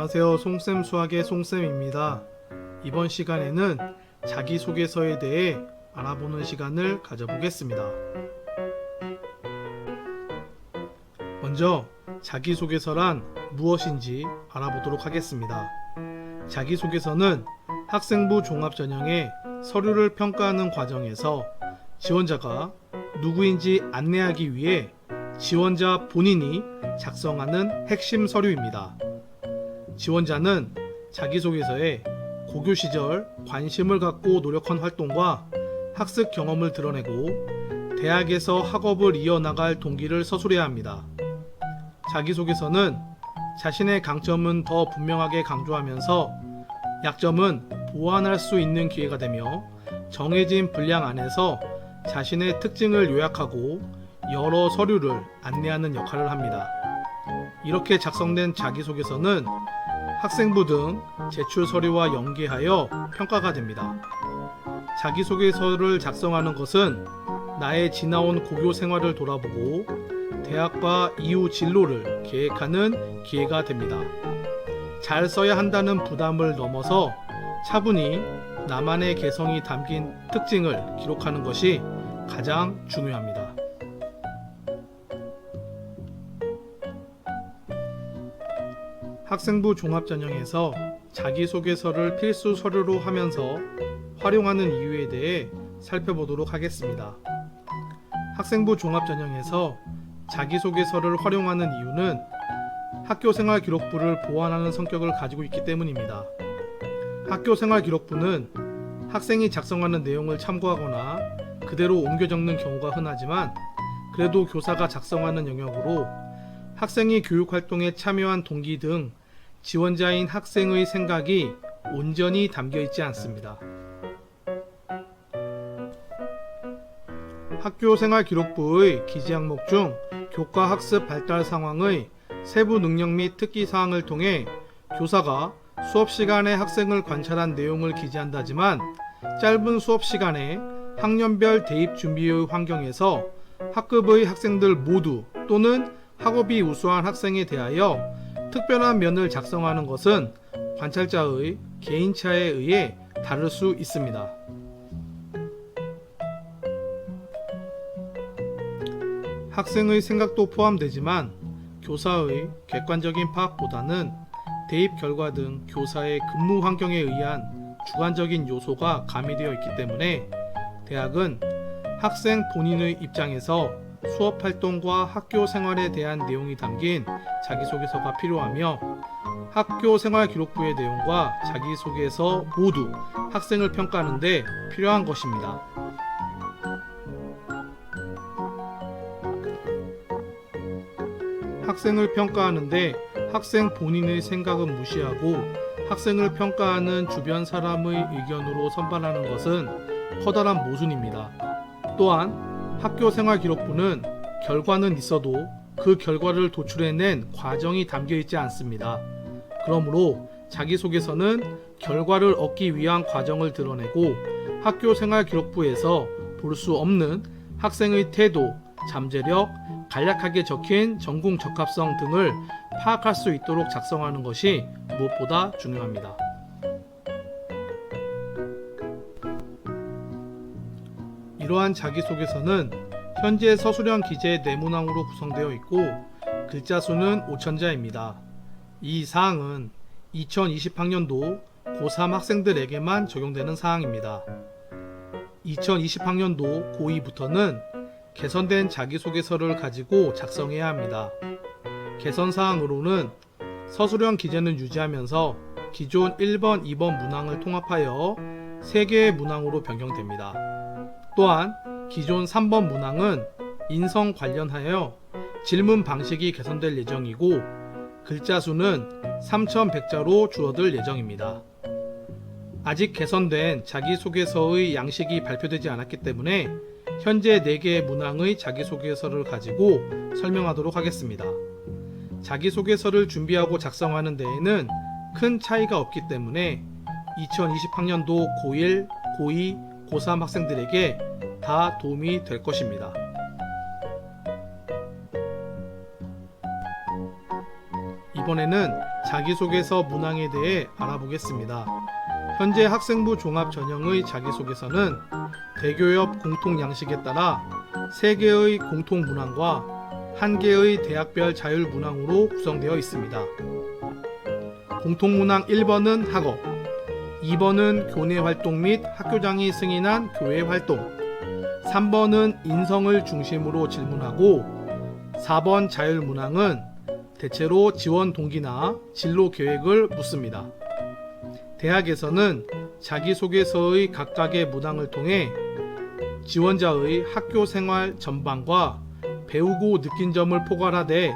안녕하세요. 송쌤 수학의 송쌤입니다. 이번 시간에는 자기소개서에 대해 알아보는 시간을 가져보겠습니다. 먼저 자기소개서란 무엇인지 알아보도록 하겠습니다. 자기소개서는 학생부 종합전형의 서류를 평가하는 과정에서 지원자가 누구인지 안내하기 위해 지원자 본인이 작성하는 핵심 서류입니다. 지원자는 자기소개서에 고교 시절 관심을 갖고 노력한 활동과 학습 경험을 드러내고 대학에서 학업을 이어나갈 동기를 서술해야 합니다. 자기소개서는 자신의 강점은 더 분명하게 강조하면서 약점은 보완할 수 있는 기회가 되며 정해진 분량 안에서 자신의 특징을 요약하고 여러 서류를 안내하는 역할을 합니다. 이렇게 작성된 자기소개서는 학생부 등 제출 서류와 연계하여 평가가 됩니다. 자기소개서를 작성하는 것은 나의 지나온 고교 생활을 돌아보고 대학과 이후 진로를 계획하는 기회가 됩니다. 잘 써야 한다는 부담을 넘어서 차분히 나만의 개성이 담긴 특징을 기록하는 것이 가장 중요합니다. 학생부 종합전형에서 자기소개서를 필수 서류로 하면서 활용하는 이유에 대해 살펴보도록 하겠습니다. 학생부 종합전형에서 자기소개서를 활용하는 이유는 학교생활 기록부를 보완하는 성격을 가지고 있기 때문입니다. 학교생활 기록부는 학생이 작성하는 내용을 참고하거나 그대로 옮겨 적는 경우가 흔하지만 그래도 교사가 작성하는 영역으로 학생이 교육활동에 참여한 동기 등 지원자인 학생의 생각이 온전히 담겨 있지 않습니다. 학교 생활 기록부의 기재 항목 중 교과 학습 발달 상황의 세부 능력 및 특기 사항을 통해 교사가 수업 시간에 학생을 관찰한 내용을 기재한다지만 짧은 수업 시간에 학년별 대입 준비의 환경에서 학급의 학생들 모두 또는 학업이 우수한 학생에 대하여 특별한 면을 작성하는 것은 관찰자의 개인차에 의해 다를 수 있습니다. 학생의 생각도 포함되지만 교사의 객관적인 파악보다는 대입 결과 등 교사의 근무 환경에 의한 주관적인 요소가 가미되어 있기 때문에 대학은 학생 본인의 입장에서 수업 활동과 학교 생활에 대한 내용이 담긴 자기소개서가 필요하며 학교 생활 기록부의 내용과 자기소개서 모두 학생을 평가하는데 필요한 것입니다. 학생을 평가하는데 학생 본인의 생각은 무시하고 학생을 평가하는 주변 사람의 의견으로 선발하는 것은 커다란 모순입니다. 또한 학교 생활 기록부는 결과는 있어도 그 결과를 도출해낸 과정이 담겨 있지 않습니다. 그러므로 자기소개서는 결과를 얻기 위한 과정을 드러내고 학교 생활 기록부에서 볼 수 없는 학생의 태도, 잠재력, 간략하게 적힌 전공 적합성 등을 파악할 수 있도록 작성하는 것이 무엇보다 중요합니다. 이러한 자기소개서는 현재 서술형 기재 네모낭으로 구성되어 있고 글자 수는 5천자입니다. 이 사항은 2020학년도 고3 학생들에게만 적용되는 사항입니다. 2020학년도 고2부터는 개선된 자기소개서를 가지고 작성해야 합니다. 개선 사항으로는 서술형 기재는 유지하면서 기존 1번, 2번 문항을 통합하여 3개의 문항으로 변경됩니다. 또한 기존 3번 문항은 인성 관련하여 질문 방식이 개선될 예정이고 글자 수는 3,100자로 줄어들 예정입니다. 아직 개선된 자기소개서의 양식이 발표되지 않았기 때문에 현재 4개의 문항의 자기소개서를 가지고 설명하도록 하겠습니다. 자기소개서를 준비하고 작성하는 데에는 큰 차이가 없기 때문에 2020학년도 고1, 고2, 고3 학생들에게 다 도움이 될 것입니다. 이번에는 자기소개서 문항에 대해 알아보겠습니다. 현재 학생부 종합 전형의 자기소개서는 대교협 공통 양식에 따라 3개의 공통 문항과 1개의 대학별 자율 문항으로 구성되어 있습니다. 공통 문항 1번은 학업, 2번은 교내 활동 및 학교장이 승인한 교회 활동, 3번은 인성을 중심으로 질문하고 4번 자율 문항은 대체로 지원 동기나 진로 계획을 묻습니다. 대학에서는 자기소개서의 각각의 문항을 통해 지원자의 학교 생활 전반과 배우고 느낀 점을 포괄하되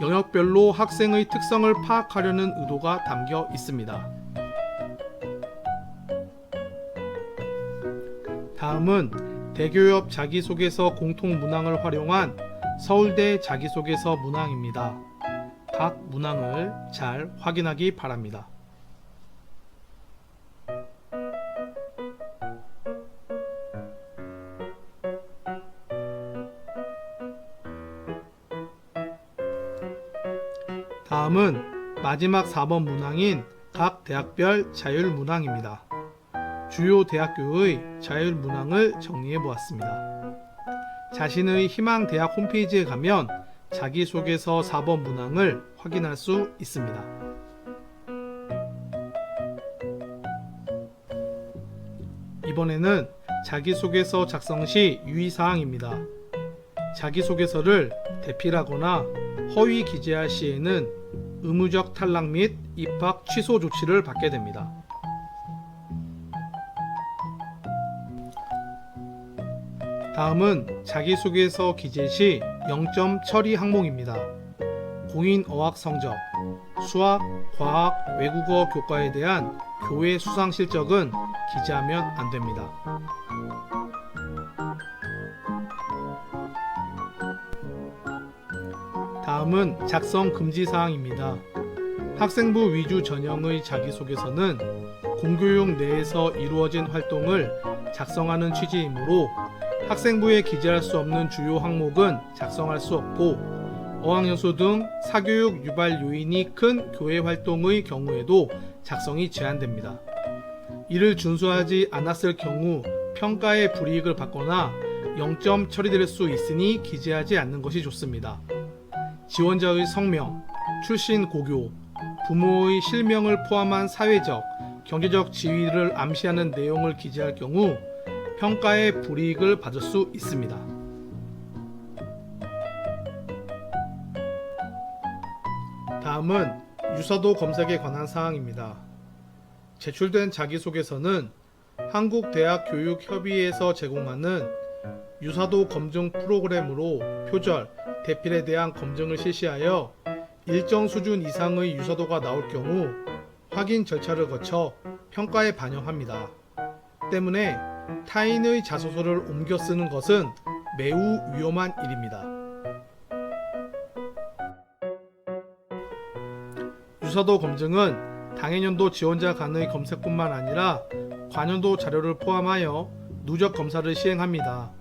영역별로 학생의 특성을 파악하려는 의도가 담겨 있습니다. 다음은 대교협 자기소개서 공통 문항을 활용한 서울대 자기소개서 문항입니다. 각 문항을 잘 확인하기 바랍니다. 다음은 마지막 4번 문항인 각 대학별 자율 문항입니다. 주요 대학교의 자율 문항을 정리해 보았습니다. 자신의 희망 대학 홈페이지에 가면 자기소개서 4번 문항을 확인할 수 있습니다. 이번에는 자기소개서 작성 시 유의사항입니다. 자기소개서를 대필하거나 허위 기재할 시에는 의무적 탈락 및 입학 취소 조치를 받게 됩니다. 다음은 자기소개서 기재 시 0점 처리 항목입니다. 공인 어학 성적, 수학, 과학, 외국어 교과에 대한 교회 수상 실적은 기재하면 안 됩니다. 다음은 작성 금지 사항입니다. 학생부 위주 전형의 자기소개서는 공교육 내에서 이루어진 활동을 작성하는 취지이므로 학생부에 기재할 수 없는 주요 항목은 작성할 수 없고 어학연수 등 사교육 유발 요인이 큰 교회 활동의 경우에도 작성이 제한됩니다. 이를 준수하지 않았을 경우 평가에 불이익을 받거나 0점 처리될 수 있으니 기재하지 않는 것이 좋습니다. 지원자의 성명, 출신 고교, 부모의 실명을 포함한 사회적, 경제적 지위를 암시하는 내용을 기재할 경우 평가에 불이익을 받을 수 있습니다. 다음은 유사도 검색에 관한 사항입니다. 제출된 자기소개서는 한국대학교육협의회에서 제공하는 유사도 검증 프로그램으로 표절, 대필에 대한 검증을 실시하여 일정 수준 이상의 유사도가 나올 경우 확인 절차를 거쳐 평가에 반영합니다. 때문에 타인의 자소서를 옮겨 쓰는 것은 매우 위험한 일입니다. 유사도 검증은 당해년도 지원자 간의 검색뿐만 아니라 관연도 자료를 포함하여 누적 검사를 시행합니다.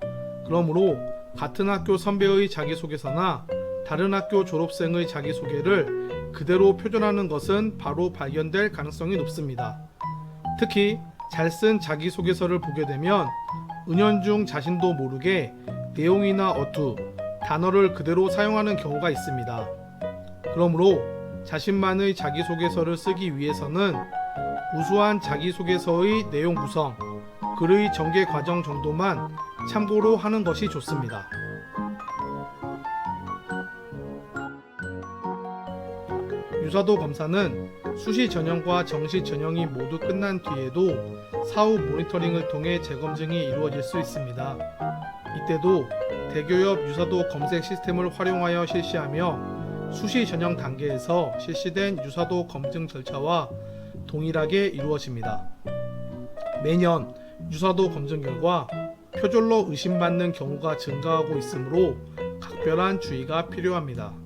그러므로 같은 학교 선배의 자기소개서나 다른 학교 졸업생의 자기소개를 그대로 표준하는 것은 바로 발견될 가능성이 높습니다. 특히 잘 쓴 자기소개서를 보게 되면 은연중 자신도 모르게 내용이나 어투, 단어를 그대로 사용하는 경우가 있습니다. 그러므로 자신만의 자기소개서를 쓰기 위해서는 우수한 자기소개서의 내용 구성, 글의 전개 과정 정도만 참고로 하는 것이 좋습니다. 유사도 검사는 수시 전형과 정시 전형이 모두 끝난 뒤에도 사후 모니터링을 통해 재검증이 이루어질 수 있습니다. 이때도 대교협 유사도 검색 시스템을 활용하여 실시하며 수시 전형 단계에서 실시된 유사도 검증 절차와 동일하게 이루어집니다. 매년 유사도 검증 결과 표절로 의심받는 경우가 증가하고 있으므로 각별한 주의가 필요합니다.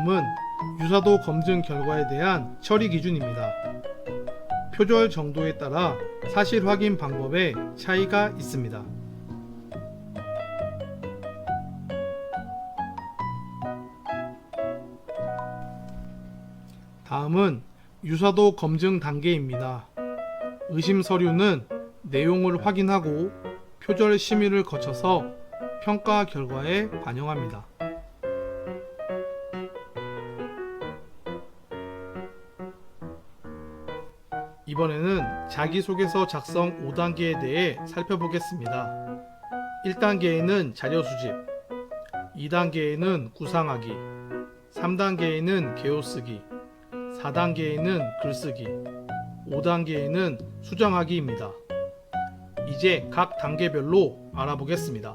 다음은 유사도 검증 결과에 대한 처리 기준입니다. 표절 정도에 따라 사실 확인 방법에 차이가 있습니다. 다음은 유사도 검증 단계입니다. 의심 서류는 내용을 확인하고 표절 심의를 거쳐서 평가 결과에 반영합니다. 이번에는 자기소개서 작성 5단계에 대해 살펴보겠습니다. 1단계에는 자료 수집, 2단계에는 구상하기, 3단계에는 개요 쓰기, 4단계에는 글쓰기, 5단계에는 수정하기입니다. 이제 각 단계별로 알아보겠습니다.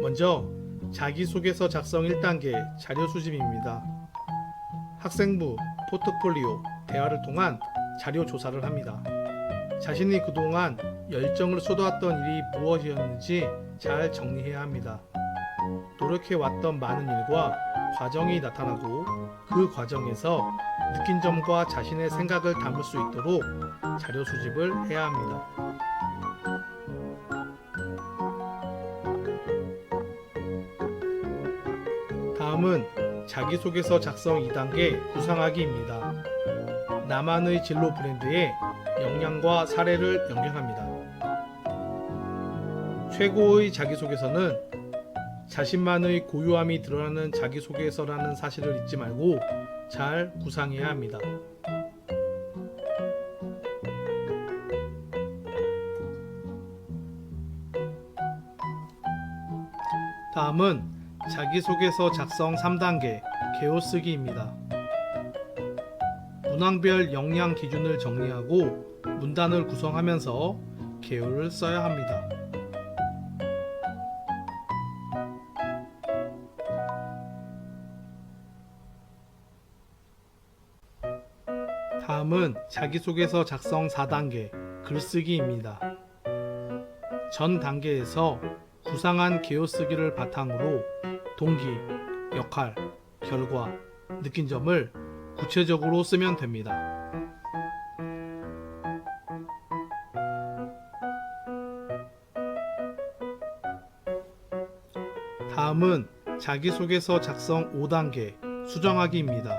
먼저 자기소개서 작성 1단계 자료 수집입니다. 학생부, 포트폴리오, 대화를 통한 자료 조사를 합니다. 자신이 그동안 열정을 쏟아왔던 일이 무엇이었는지 잘 정리해야 합니다. 노력해왔던 많은 일과 과정이 나타나고 그 과정에서 느낀 점과 자신의 생각을 담을 수 있도록 자료 수집을 해야 합니다. 다음은 자기소개서 작성 2단계 구상하기입니다. 나만의 진로 브랜드의 역량과 사례를 연결합니다. 최고의 자기소개서는 자신만의 고유함이 드러나는 자기소개서라는 사실을 잊지 말고 잘 구상해야 합니다. 다음은 자기소개서 작성 3단계 개요 쓰기입니다. 문항별 역량 기준을 정리하고 문단을 구성하면서 개요를 써야 합니다. 다음은 자기소개서 작성 4단계 글쓰기입니다. 전 단계에서 구상한 개요 쓰기를 바탕으로 동기, 역할, 결과, 느낀 점을 구체적으로 쓰면 됩니다. 다음은 자기소개서 작성 5단계 수정하기입니다.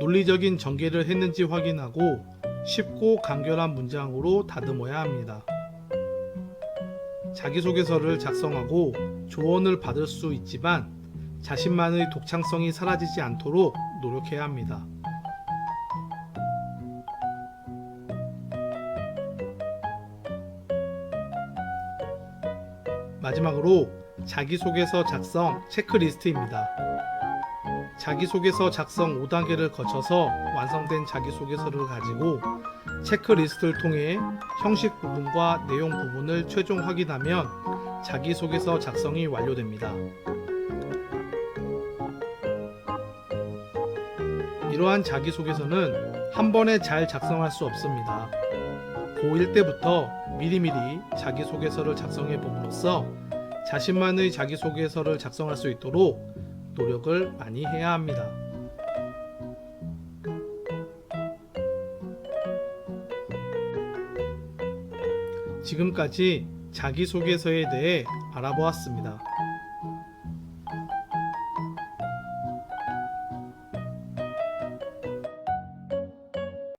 논리적인 전개를 했는지 확인하고 쉽고 간결한 문장으로 다듬어야 합니다. 자기소개서를 작성하고 조언을 받을 수 있지만 자신만의 독창성이 사라지지 않도록 노력해야 합니다. 마지막으로 자기소개서 작성 체크리스트입니다. 자기소개서 작성 5단계를 거쳐서 완성된 자기소개서를 가지고 체크리스트를 통해 형식 부분과 내용 부분을 최종 확인하면 자기소개서 작성이 완료됩니다. 이러한 자기소개서는 한 번에 잘 작성할 수 없습니다. 고1 때부터 미리미리 자기소개서를 작성해 봄으로써 자신만의 자기소개서를 작성할 수 있도록 노력을 많이 해야 합니다. 지금까지 자기소개서에 대해 알아보았습니다.